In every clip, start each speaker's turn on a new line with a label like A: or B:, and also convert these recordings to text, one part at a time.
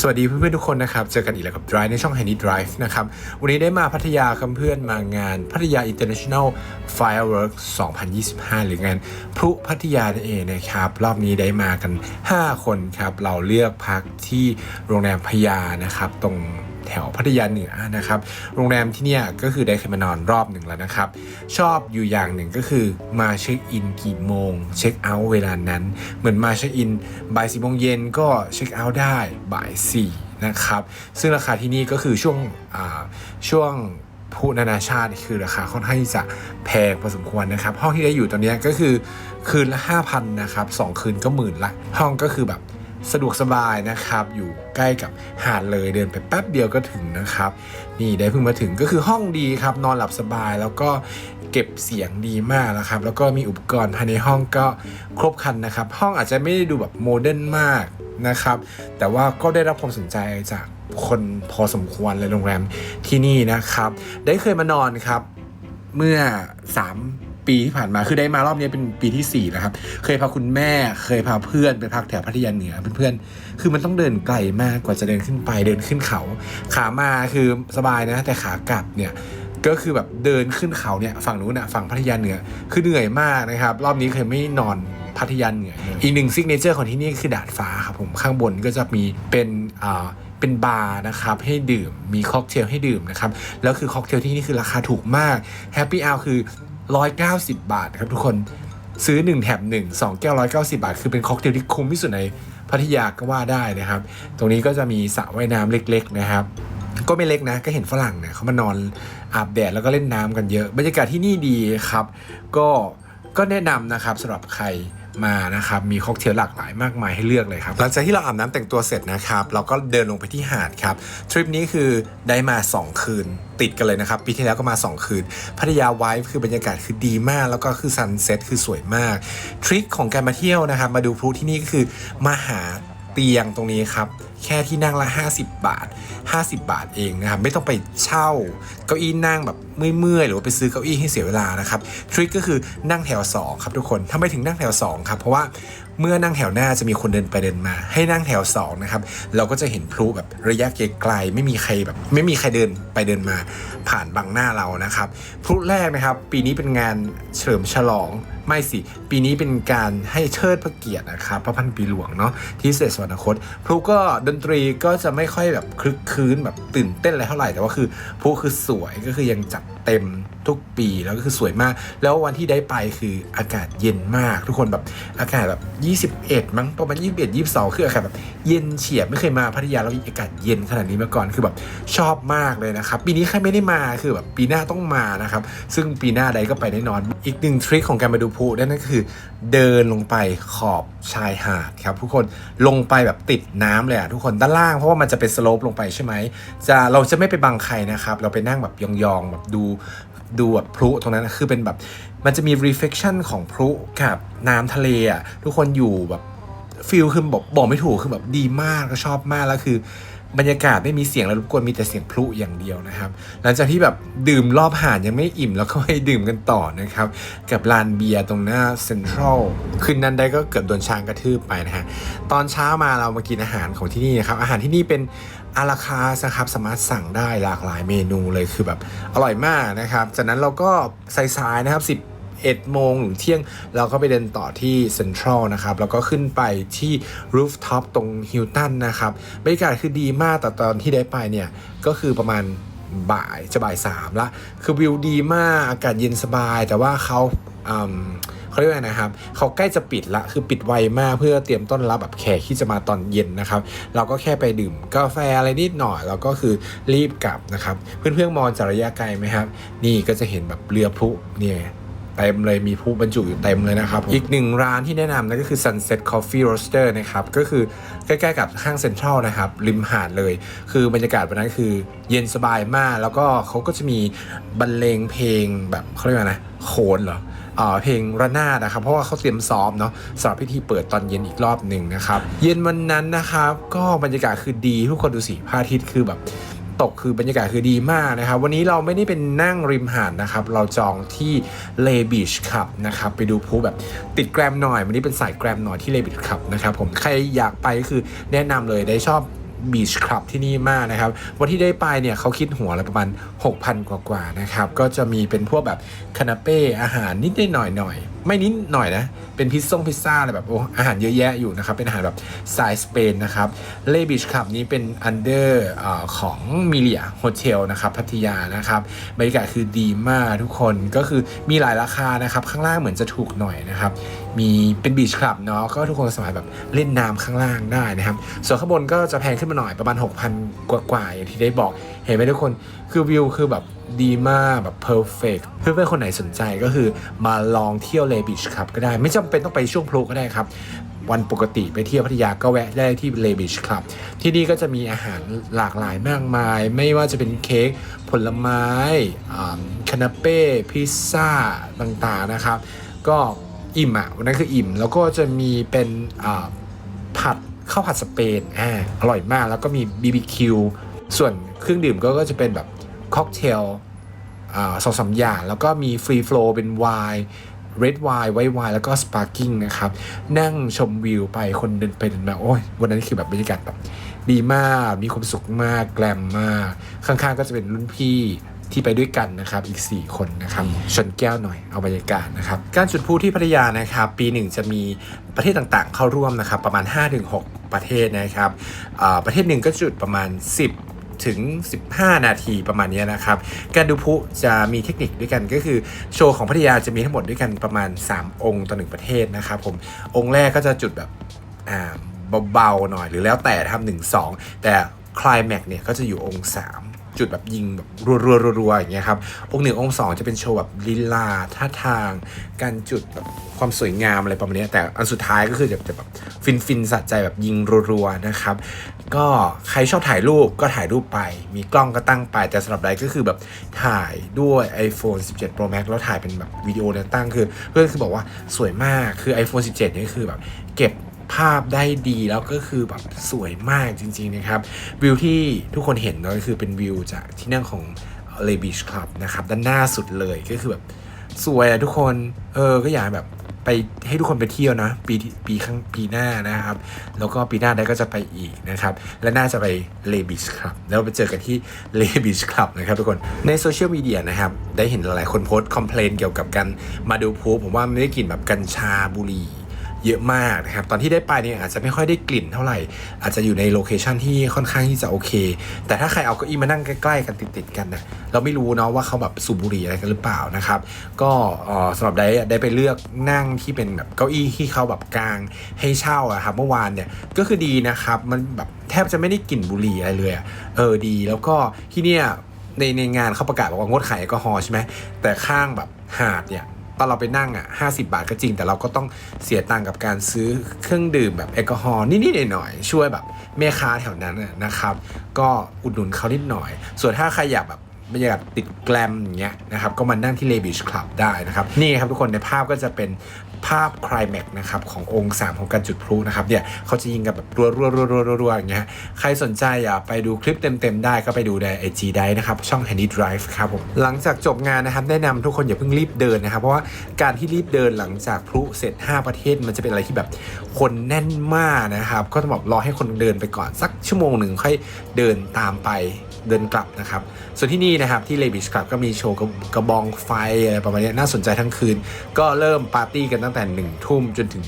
A: สวัสดีเพื่อนๆทุกคนนะครับ เจอกันอีกแล้วกับ Drive ในช่อง h a n d y Drive นะครับ วันนี้ได้มาพัทยาครับเพื่อนมางานพัทยา International Fireworks 2025 หรืองานพลุพัทยานั่นเองนะครับ รอบนี้ได้มากัน 5 คนครับ เราเลือกพักที่โรงแรมพญานะครับ ตรง พัทยาเหนือนะครับ โรงแรมที่เนี่ยก็คือได้เคยมานอนรอบหนึ่งแล้วนะครับ ชอบอยู่อย่างหนึ่งก็คือมาเช็คอินกี่โมง เช็คเอาท์เวลานั้น เหมือนมาเช็คอินบ่ายสี่โมงเย็นก็เช็คเอาท์ได้บ่ายสี่นะครับซึ่งราคาที่นี่ก็คือช่วงช่วงผู้นานาชาติคือราคาค่อนข้างจะแพงพอสมควรนะครับ ห้องที่ได้อยู่ตอนนี้ก็คือคืนละ 5,000นะครับสองคืนก็หมื่นละห้องก็คือแบบ สะดวกสบายนะครับ อยู่ใกล้กับหาดเลยเดินไปแป๊บเดียวก็ถึงนะครับ นี่ได้เพิ่งมาถึงก็คือห้องดีครับ นอนหลับสบายแล้วก็เก็บเสียงดีมากนะครับ แล้วก็มีอุปกรณ์ภายในห้องก็ครบครันนะครับ ห้องอาจจะไม่ได้ดูแบบโมเดิร์นมากนะครับ แต่ว่าก็ได้รับความสนใจจากคนพอสมควรเลยโรงแรมที่นี่นะครับ ได้เคยมานอนครับ เมื่อ 3 ปีที่ผ่านมาคือได้มารอบนี้เป็นปีที่4แล้วครับ เคยพาคุณแม่เคยพาเพื่อนไปพักแถวพัทยาเหนือเพื่อนๆคือมันต้องเดินไกลมากกว่าจะเดินขึ้นไปเดินขึ้นเขา ขามาคือสบายนะ แต่ขากลับเนี่ยก็คือแบบเดินขึ้นเขาเนี่ยฝั่งนู้นอะฝั่งพัทยาเหนือคือเหนื่อยมากนะครับ รอบนี้เคยไม่นอนพัทยาเหนืออีกหนึ่งซิกเนเจอร์ของที่นี่คือดาดฟ้าครับผมข้างบนก็จะมีเป็นอ่าเป็นบาร์นะครับให้ดื่มมีค็อกเทลให้ดื่มนะครับแล้วคือค็อกเทลที่นี่คือราคาถูกมากแฮปปี้อ r คือ 190 บาทครับทุกคนซื้อ 1 แถม 1 2 แก้ว 190 บาท คือเป็นค็อกเทลที่คุ้มที่สุดในพัทยาก็ว่าได้นะครับ ตรงนี้ก็จะมีสระว่ายน้ำเล็ก ๆ นะครับก็ไม่เล็กนะ ก็เห็นฝรั่งเนี่ยเขามานอนอาบแดดแล้วก็เล่นน้ำกันเยอะ บรรยากาศที่นี่ดีครับ ก็ก็แนะนำนะครับสำหรับใคร มานะครับมีค็อกเทลหลากหลายมากมายให้เลือกเลยครับหลังจากที่เราอาบน้ำแต่งตัวเสร็จนะครับเราก็เดินลงไปที่หาดครับทริปนี้คือได้มา 2 คืนติดกันเลยนะครับ ปีที่แล้วก็มา 2 คืนพัทยาไวฟ์คือบรรยากาศคือดีมาก แล้วก็คือซันเซ็ตคือสวยมาก ทริคของการมาเที่ยวนะครับมาดูพลุที่นี่ก็คือมาหา เตียงตรงนี้ครับ แค่ที่นั่งละ 50 บาท 50 บาทเองนะครับ ไม่ต้องไปเช่าเก้าอี้นั่งแบบเมื่อยๆหรือว่าไปซื้อเก้าอี้ให้เสียเวลานะครับทริคก็คือนั่งแถว 2 ครับทุกคนทำไมถึงนั่งแถว 2 ครับ เพราะว่าเมื่อนั่งแถวหน้าจะมีคนเดินไปเดินมา ให้นั่งแถว 2 นะครับ เราก็จะเห็นพลุแบบระยะไกลๆไม่มีใครแบบ ไม่มีใครเดินไปเดินมา ผ่านบังหน้าเรานะครับพลุแรกนะครับ ปีนี้เป็นงานเฉลิมฉลอง ไม่สิ ปีนี้เป็นการให้เชิดพระเกียรตินะครับพระพันปีหลวงเนาะที่เสด็จสวรรคตพลุก็ดนตรีก็จะไม่ค่อยแบบคลึกคลื้นแบบตื่นเต้นอะไรเท่าไหร่แต่ว่าคือพลุคือสวยก็คือยังจับ เต็มทุกปีแล้วก็คือสวยมาก แล้ววันที่ได้ไปคืออากาศเย็นมาก ทุกคนแบบอากาศแบบ 21 มั้งประมาณ21 22 คืออากาศแบบเย็นเฉียบไม่เคยมาพัทยาแล้วอากาศเย็นขนาดนี้มาก่อนคือแบบชอบมากเลยนะครับ ปีนี้ใครไม่ได้มาคือแบบปีหน้าต้องมานะครับ ซึ่งปีหน้าใดก็ไปแน่นอน อีกหนึ่งทริคของการมาดูพลุนั่นก็คือเดินลงไปขอบชายหาดครับทุกคนลงไปแบบติดน้ำเลยอะทุกคนด้านล่างเพราะว่ามันจะเป็นสโลปลงไปใช่ไหมจะเราจะไม่ไปบังใครนะครับเราไปนั่งแบบยองๆแบบดูดูแบบพลุตรงนั้นคือเป็นแบบมันจะมี reflection ของพลุกับน้ำทะเลอะทุกคนอยู่แบบฟิลคือบอกบอกไม่ถูกคือแบบดีมากก็ชอบมากแล้วคือบรรยากาศไม่มีเสียงแล้วรบกวนมีแต่เสียงพลุอย่างเดียวนะครับ หลังจากที่แบบดื่มรอบหาดยังไม่อิ่มแล้วก็ให้ดื่มกันต่อนะครับ กับลานเบียร์ตรงหน้าเซ็นทรัลคืนนั้นได้ก็เกือบโดนช้างกระทืบไปนะฮะตอนเช้ามาเรามากินอาหารของที่นี่นะครับอาหารที่นี่เป็น อาราคาสครับสามารถสั่งได้หลากหลายเมนูเลยคือแบบอร่อยมากนะครับ จากนั้นเราก็สายๆนะครับ10 11โมงหรือเที่ยงเราก็ไปเดินต่อที่เซ็นทรัลนะครับ แล้วก็ขึ้นไปที่รูฟท็อปตรงฮิลตันนะครับบรรยากาศคือดีมากแต่ตอนที่ได้ไปเนี่ย ก็คือประมาณบ่ายจะบ่ายสามละ คือวิวดีมากอากาศเย็นสบาย แต่ว่าเขาอืม เขาเรียกว่านะครับเขาใกล้จะปิดละคือปิดไวมากเพื่อเตรียมต้อนรับแบบแขกที่จะมาตอนเย็นนะครับ เราก็แค่ไปดื่มกาแฟอะไรนิดหน่อยแล้วก็คือรีบกลับนะครับ เพื่อนๆมองจากระยะไกลไหมครับ นี่ก็จะเห็นแบบเรือพลุเนี่ยเต็มเลยมีผู้บรรจุอยู่เต็มเลยนะครับ อีกหนึ่งร้านที่แนะนำนั่นก็คือ Sunset Coffee Roaster นะครับ ก็คือใกล้ๆกับห้างเซ็นทรัลนะครับ ริมหาดเลย คือบรรยากาศวันนั้นคือเย็นสบายมาก แล้วก็เขาก็จะมีบรรเลงเพลงแบบเขาเรียกว่านะโขนเหรอ เพลงระนาดนะครับ เพราะว่าเขาเตรียมซ้อมเนาะสำหรับพิธีเปิดตอนเย็นอีกรอบหนึ่งนะครับ เย็นวันนั้นนะครับก็บรรยากาศคือดีทุกคนดูสิพระอาทิตย์คือแบบตกคือบรรยากาศคือดีมากนะครับ วันนี้เราไม่ได้เป็นนั่งริมหาดนะครับ เราจองที่เลบีชคับนะครับ ไปดูพลุแบบติดแกรมหน่อย วันนี้เป็นสายแกรมหน่อยที่เลบีชคับนะครับผมใครอยากไปก็คือแนะนำเลยได้ชอบ บีชคลับที่นี่มากนะครับ วันที่ได้ไปเนี่ยเขาคิดหัวละประมาณ 6,000 กว่าๆนะครับ ก็จะมีเป็นพวกแบบคานาเป้อาหารนิดๆหน่อยๆ ไม่นิดหน่อยนะ เป็นพิซซ่งพิซซ่าอะไรแบบโอ้อาหารเยอะแยะอยู่นะครับ เป็นอาหารแบบสายสเปนนะครับเลบีชคลับนี้เป็นอันเดอร์ของมิเลียโฮเทลนะครับพัทยานะครับบรรยากาศคือดีมากทุกคนก็คือมีหลายราคานะครับ ข้างล่างเหมือนจะถูกหน่อยนะครับ มีเป็นบีชคลับเนาะก็ทุกคนสามารถแบบเล่นน้ำข้างล่างได้นะครับ ส่วนข้างบนก็จะแพงขึ้นมาหน่อยประมาณ 6,000 กว่าๆอย่างที่ได้บอกเห็นไหมทุกคนคือวิวคือแบบ ดีมากแบบเพอร์เฟกเพื่อนๆคนไหนสนใจก็คือมาลองเที่ยวเลบีชครับก็ได้ ไม่จำเป็นต้องไปช่วงพลุก็ได้ครับ วันปกติไปเที่ยวพัทยาก็แวะได้ที่เลบิชคลับที่นี่ก็จะมีอาหารหลากหลายมากมาย ไม่ว่าจะเป็นเค้กผลไม้คานาเป้พิซซ่าต่างๆนะครับ ก็อิ่มอะวันนั้นคืออิ่ม แล้วก็จะมีเป็นผัดข้าวผัดสเปนอ่าอร่อยมากแล้วก็มี BBQ ส่วนเครื่องดื่มก็จะเป็นแบบ ค็อกเทลสองสามอย่าง แล้วก็มีฟรีโฟลเป็นไวน์เรดไวน์ไวท์ไวน์แล้วก็สปาร์กิ้งนะครับ นั่งชมวิวไปคนเดินไปเดินมาโอ้ยวันนั้นคือแบบบรรยากาศแบบดีมาก มีความสุขมาก แกลมมาก ข้างๆก็จะเป็นรุ่นพี่ที่ไปด้วยกันนะครับ อีก 4 คนนะครับ ชนแก้วหน่อยเอาบรรยากาศนะครับ การจุดพลุที่พัทยานะครับ ปีหนึ่งจะมีประเทศต่างๆ เข้าร่วมนะครับ ประมาณ 5-6 ประเทศนะครับประเทศหนึ่งก็จุดประมาณ 10 ถึง 15 นาทีประมาณนี้นะครับ การดูพุจะมีเทคนิคด้วยกันก็คือโชว์ของพัทยาจะมีทั้งหมดด้วยกันประมาณ 3 องค์ต่อหนึ่งประเทศนะครับผมองค์แรกก็จะจุดแบบอ่าเบาๆหน่อยหรือแล้วแต่ทำหนึ่งสองแต่คลายแม็กเนี่ยก็จะอยู่องค์สาม จุดแบบยิงแบบรัวๆๆอย่างเงี้ยครับ องค์หนึ่งองค์สองจะเป็นโชว์แบบลีลาท่าทาง การจุดแบบความสวยงามอะไรประมาณนี้แต่อันสุดท้ายก็คือจะจะแบบฟินฟินสะใจแบบยิงรัวๆนะครับ ก็ใครชอบถ่ายรูปก็ถ่ายรูปไป มีกล้องก็ตั้งไป แต่สำหรับใดก็คือแบบถ่ายด้วย iPhone 17 Pro Max แล้วถ่ายเป็นแบบวิดีโอเนี่ยตั้งคือเพื่อนคือบอกว่าสวยมากคือ iPhone 17เนี่คือแบบเก็บ ภาพได้ดีแล้วก็คือแบบสวยมากจริง ๆ นะครับ วิวที่ทุกคนเห็นเนาะก็คือเป็นวิวจากที่นั่งของ l e Beach Club นะครับด้านหน้าสุดเลยก็คือแบบสวยอะทุกคนเออก็อยากแบบไปให้ทุกคนไปเที่ยวนะ ปีปีข้างปีหน้านะครับ แล้วก็ปีหน้าได้ก็จะไปอีกนะครับ และน่าจะไปเลบิชครับ แล้วไปเจอกันที่เลบิชครับนะครับทุกคนในโซเชียลมีเดียนะครับ ได้เห็นหลายๆคนโพสต์คอมเพลนเกี่ยวกับการมาดูพูผมว่าไม่ได้กลิ่นแบบกัญชาบุหรี่ เยอะมากนะครับ ตอนที่ได้ไปเนี่ยอาจจะไม่ค่อยได้กลิ่นเท่าไหร่ อาจจะอยู่ในโลเคชันที่ค่อนข้างที่จะโอเค แต่ถ้าใครเอาเก้าอี้มานั่งใกล้ๆกันติดๆกันนะเราไม่รู้เนาะว่าเขาแบบสูบบุหรี่อะไรกันหรือเปล่านะครับ ก็สำหรับได้ได้ไปเลือกนั่งที่เป็นแบบเก้าอี้ที่เขาแบบกลางให้เช่าอะครับเมื่อวานเนี่ยก็คือดีนะครับมันแบบแทบจะไม่ได้กลิ่นบุหรี่อะไรเลยเออดี แล้วก็ที่เนี่ยในในงานเขาประกาศบอกว่างดขายแอลกอฮอล์ใช่ไหมแต่ข้างแบบหาดเนี่ย อนเราไปนั่งอะ50บาทก็จริง แต่เราก็ต้องเสียตังค์กับการซื้อเครื่องดื่มแบบแอลกอฮอล์นิดๆหน่อยๆช่วยแบบแม่ค้าแถวนั้นนะนะครับ ก็อุดหนุนเขานิดหน่อย ส่วนถ้าใครอยากแบบบรรยากาศติดแกลมอย่างเงี้ยนะครับก็มานั่งที่เลบิชคลับได้นะครับ นี่ครับทุกคนในภาพก็จะเป็น ภาพคลายแม็กนะครับขององค์สามของการจุดพลุนะครับเนี่ยเขาจะยิงกันแบบรัวรัวรัวรัวรัวอย่างเงี้ยใครสนใจอยากไปดูคลิปเต็มๆได้ก็ไปดูใน IG ได้นะครับ ช่อง Handy Drive ครับผมหลังจากจบงานนะครับแนะนำทุกคนอย่าเพิ่งรีบเดินนะครับ เพราะว่าการที่รีบเดินหลังจากพลุเสร็จ 5 ประเทศมันจะเป็นอะไรที่แบบคนแน่นมากนะครับ ก็ต้องแบบรอให้คนเดินไปก่อนสักชั่วโมงหนึ่งค่อยเดินตามไป เดินกลับนะครับ ส่วนที่นี่นะครับที่เลบิชคลับก็มีโชว์กระบองไฟอะไรประมาณนี้น่าสนใจทั้งคืน ก็เริ่มปาร์ตี้กันตั้งแต่หนึ่งทุ่มจนถึง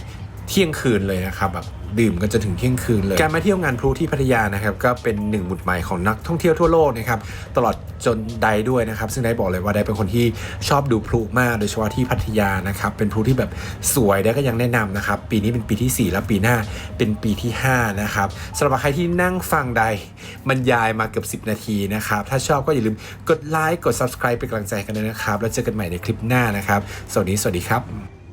A: เที่ยงคืนเลยนะครับแบบดื่มกันจนถึงเที่ยงคืนเลย การมาเที่ยวงานพลุที่พัทยานะครับก็เป็นหนึ่งหมุดหมายของนักท่องเที่ยวทั่วโลกนะครับตลอดจนไดด้วยนะครับ ซึ่งไดบอกเลยว่าไดเป็นคนที่ชอบดูพลุมาก โดยเฉพาะที่พัทยานะครับเป็นพลุที่แบบสวยไดก็ยังแนะนำนะครับปีนี้เป็นปีที่ 4 แล้วปีหน้าเป็นปีที่ 5 นะครับสำหรับใครที่นั่งฟังไดบรรยายมาเกือบ 10 นาทีนะครับถ้าชอบก็อย่าลืมกดไลค์กด subscribe เป็นกำลังใจกันด้วยนะครับแล้วเจอกันใหม่ในคลิปหน้านะครับสวัสดีสวัสดีครับ